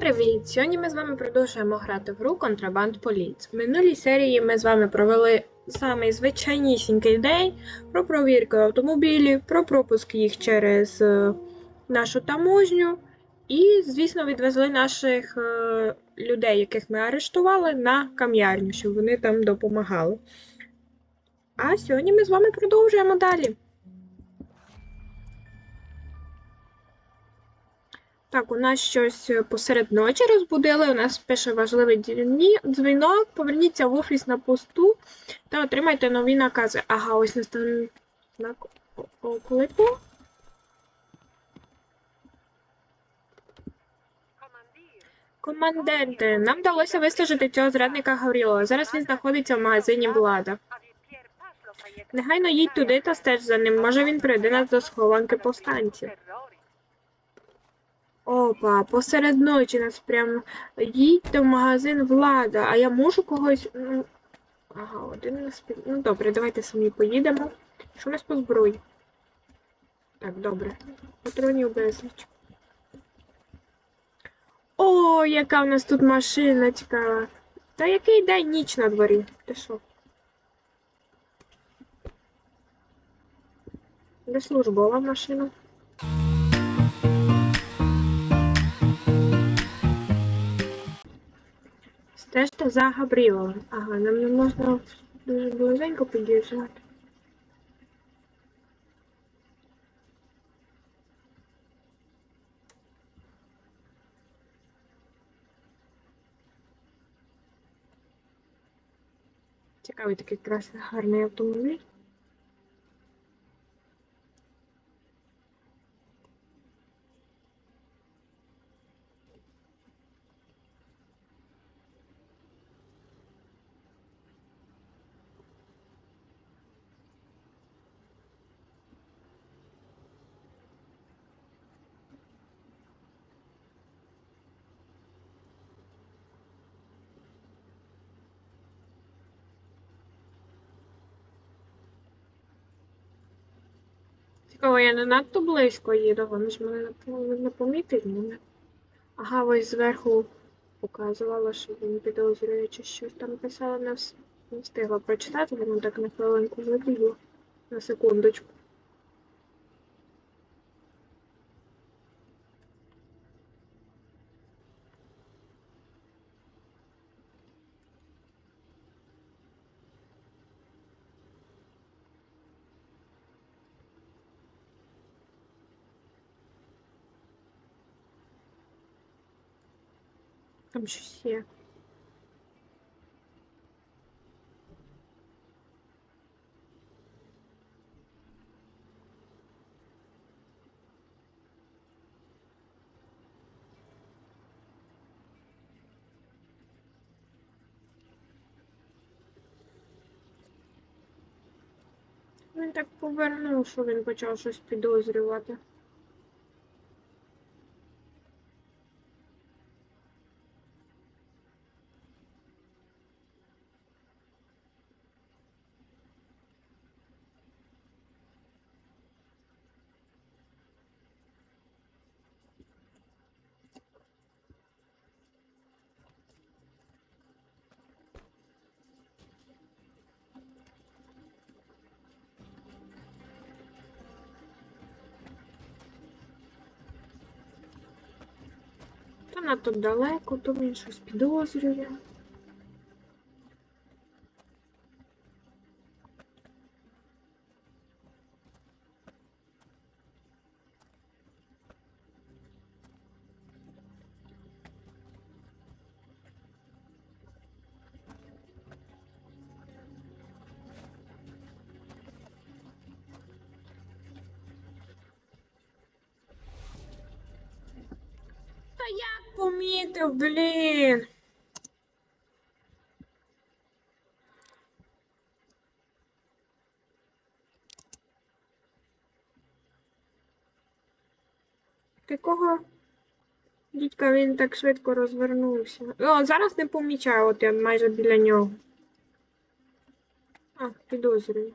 привіт! Сьогодні ми з вами продовжуємо грати в гру Contraband Police. В минулій серії ми з вами провели самий звичайнісінький день про провірку автомобілів, про пропуск їх через е, нашу таможню і, звісно, відвезли наших е, людей, яких ми арештували, на кам'ярню, щоб вони там допомагали. А сьогодні ми з вами продовжуємо далі. Так, у нас щось е, посеред ночі розбудили. У нас пише важливий дзвінок. Поверніться в офіс на посту та отримайте нові накази. Ага, ось настав знак оклику. Команденте, нам вдалося вистежити цього зрадника Гаврілова. Зараз він знаходиться в магазині Влада. Негайно їдь туди та стеж за ним. Може він прийде нас до схованки повстанців. Опа, посеред ночі нас прямо їдьте в магазин влада, а я можу когось. Ну, ага, один нас під... Ну добре, давайте самі поїдемо. Що у нас по зброї? Так, добре. Патронів безліч. О, яка в нас тут машина цікава. Та який день ніч на дворі? Ти що? Де службова машина? Стежте за Габріловим. Ага, нам не можна дуже близенько під'їжджати. Цікавий такий красний гарний автомобіль. Цікаво, я не надто близько їду, вони ж мене не по- помітить мене. Ага, ось зверху показувала, що він підозрює чи щось там писала, не, встигла прочитати, воно так на хвилинку забігло. На секундочку. Там щось є. Він так повернув, що він почав щось підозрювати. То надто далеко, то він щось підозрює. Помітив, блін. Такого дідька він так швидко розвернувся. О, зараз не помічаю, от я майже біля нього. А, підозрюю.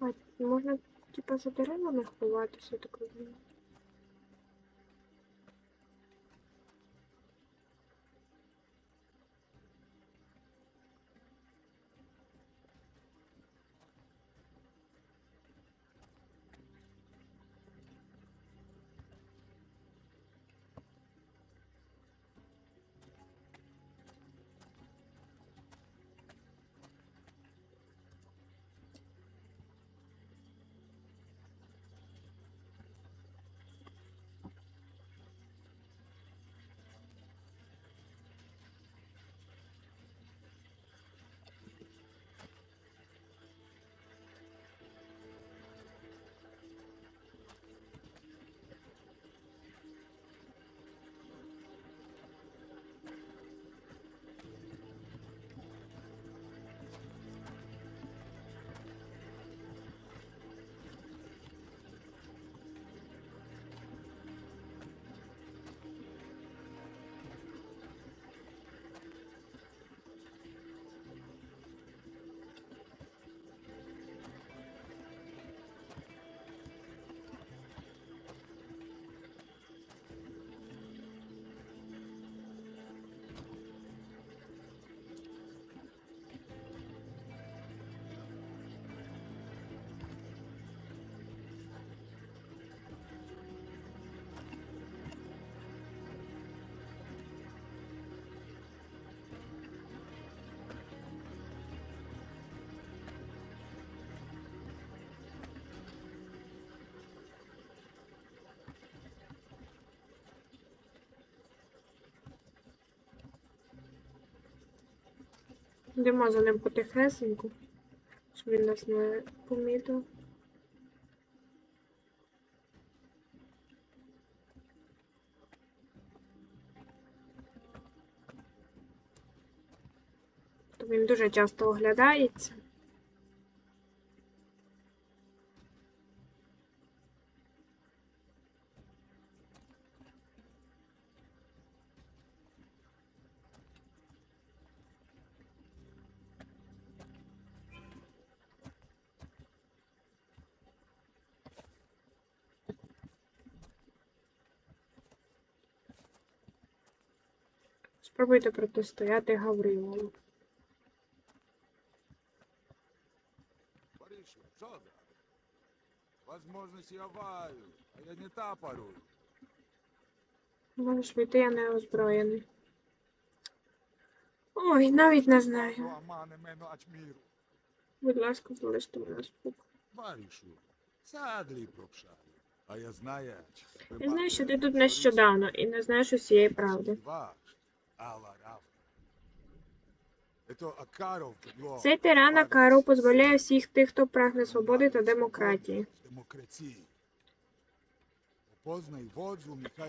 А, можна, типа, за деревами ховатися, так розумію. Йдемо за ним потихесеньку, щоб він нас не помітив. То він дуже часто оглядається. Спробуйте протистояти Гаврилову. Паришу, що да? Возможности аварию, а я не та пароль. Можеш вийти, я не озброєний. Ой, навіть не знаю. Будь ласка, залиште мене спокій. Паришу, садлі пропшаю. А я знаю, Я знаю, що ти тут нещодавно і не знаєш усієї правди. Цей тиран Акаров. Позбавляє всіх тих, хто прагне свободи та демократії.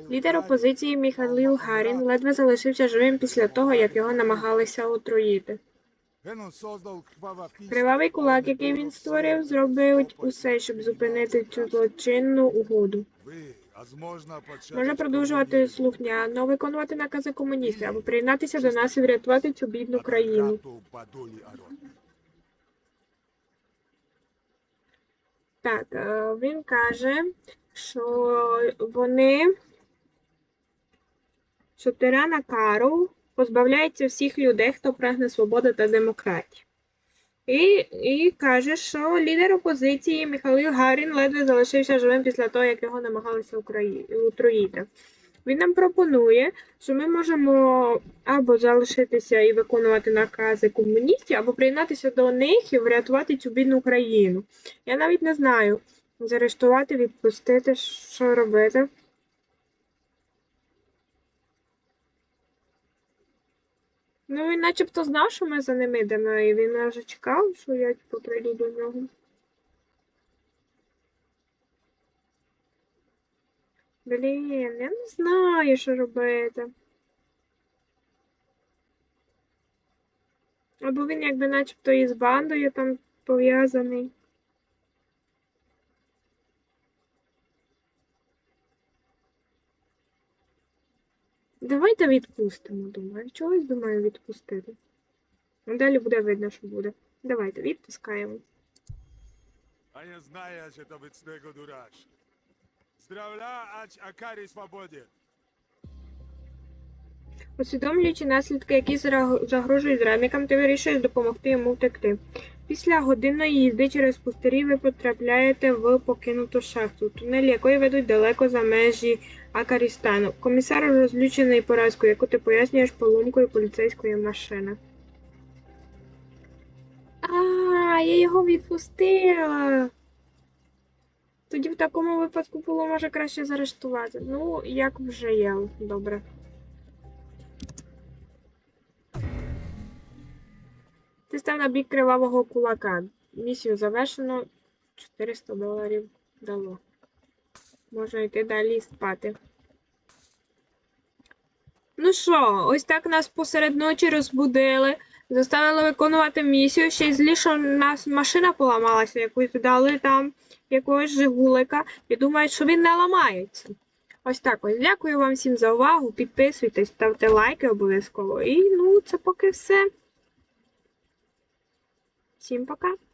Лідер опозиції Міхаїл Гарін ледве залишився живим після того, як його намагалися отруїти. Кривавий кулак, який він створив, зробить усе, щоб зупинити цю злочинну угоду. Ви, почали продовжувати слухняно, виконувати накази комуністів або приєднатися до нас і врятувати цю бідну країну. Так, е, він каже, що вони, що тирана Кару позбавляється всіх людей, хто прагне свободи та демократії. І, і каже, що лідер опозиції Михайло Гарін ледве залишився живим після того, як його намагалися отруїти. Він нам пропонує, що ми можемо або залишитися і виконувати накази комуністів, або приєднатися до них і врятувати цю бідну країну. Я навіть не знаю. Заарештувати, відпустити, що робити. Ну, він начебто знав, що ми за ним йдемо, і він вже чекав, що я типу, прийду до нього. Блін, я не знаю, що робити. Або він якби начебто із бандою там пов'язаний. Давайте відпустимо, думаю. Чогось думаю відпустити. Далі буде видно, що буде. Давайте відпускаємо. А я знаю, що то від снегу дураш. Здравля, ач Акарі свободі. Усвідомлюючи наслідки, які загрожують зрадникам, ти вирішуєш допомогти йому втекти. Після годинної їзди через пустирі ви потрапляєте в покинуту шахту, тунелі якої ведуть далеко за межі Акарістану. Комісар розлючений поразкою, яку ти пояснюєш поломкою поліцейської машини. А, я його відпустила. Тоді в такому випадку було може краще заарештувати. Ну, як вже є, добре. Ти став на бік кривавого кулака. Місію завершено. 400 доларів дало. Можна йти далі спати. Ну що, ось так нас посеред ночі розбудили. Заставили виконувати місію. Ще й злі, що в нас машина поламалася, якусь дали там якогось жигулика. І думають, що він не ламається. Ось так ось. Дякую вам всім за увагу. Підписуйтесь, ставте лайки обов'язково. І ну, це поки все. Всім пока!